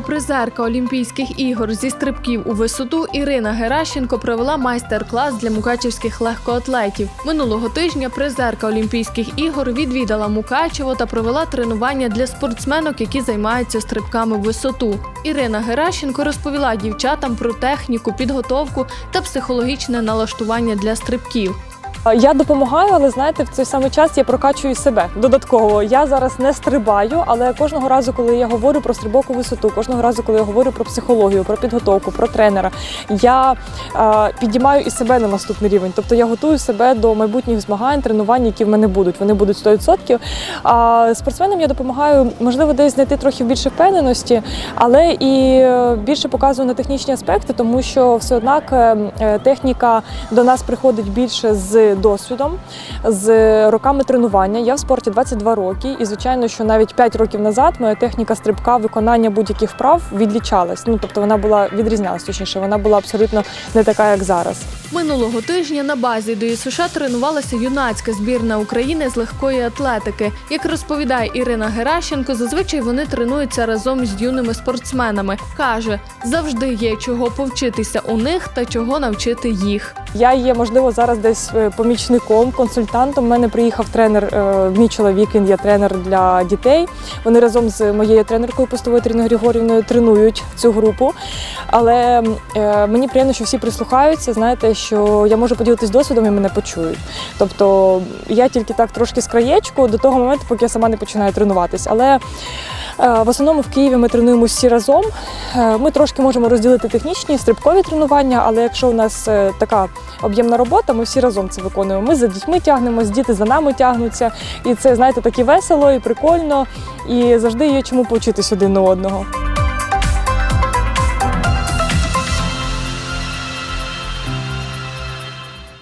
призерка Олімпійських ігор зі стрибків у висоту Ірина Геращенко провела майстер-клас для мукачівських легкоатлетів. Минулого тижня призерка Олімпійських ігор відвідала Мукачево та провела тренування для спортсменок, які займаються стрибками в висоту. Ірина Геращенко розповіла дівчатам про техніку, підготовку та психологічне налаштування для стрибків. Я допомагаю, але знаєте, в цей самий час я прокачую себе додатково. Я зараз не стрибаю, але кожного разу, коли я говорю про стрибок у висоту, кожного разу, коли я говорю про психологію, про підготовку, про тренера, я е, підіймаю і себе на наступний рівень. Тобто я готую себе до майбутніх змагань, тренувань, які в мене будуть. Вони будуть 100%. А спортсменам я допомагаю, можливо, десь знайти трохи більше впевненості, але і е, більше показую на технічні аспекти, тому що все однак е, е, техніка до нас приходить більше з досвідом, з роками тренування. Я в спорті 22 роки, і звичайно, що навіть 5 років назад моя техніка стрибка, виконання будь-яких вправ відлічалась. Ну тобто вона була відрізнялась, точніше, вона була абсолютно не така, як зараз. Минулого тижня на базі ДЮСШ тренувалася юнацька збірна України з легкої атлетики. Як розповідає Ірина Геращенко, зазвичай вони тренуються разом з юними спортсменами. каже, завжди є чого повчитися у них та чого навчити їх. Я є, можливо, зараз десь е, помічником, консультантом. У мене приїхав тренер, е, мій чоловік, він є тренер для дітей. Вони разом з моєю тренеркою постовою Іриною Григорівною тренують цю групу. Але е, мені приємно, що всі прислухаються. Знаєте, що я можу поділитись досвідом і мене почують. Тобто я тільки так трошки з краєчку до того моменту, поки я сама не починаю тренуватись. Але в основному в Києві ми тренуємося всі разом. Е, Ми трошки можемо розділити технічні стрибкові тренування, але якщо у нас е, така об'ємна робота, ми всі разом це виконуємо. Ми за дітьми тягнемось, діти за нами тягнуться. І це, знаєте, так весело, і прикольно, і завжди є чому повчитись один у одного.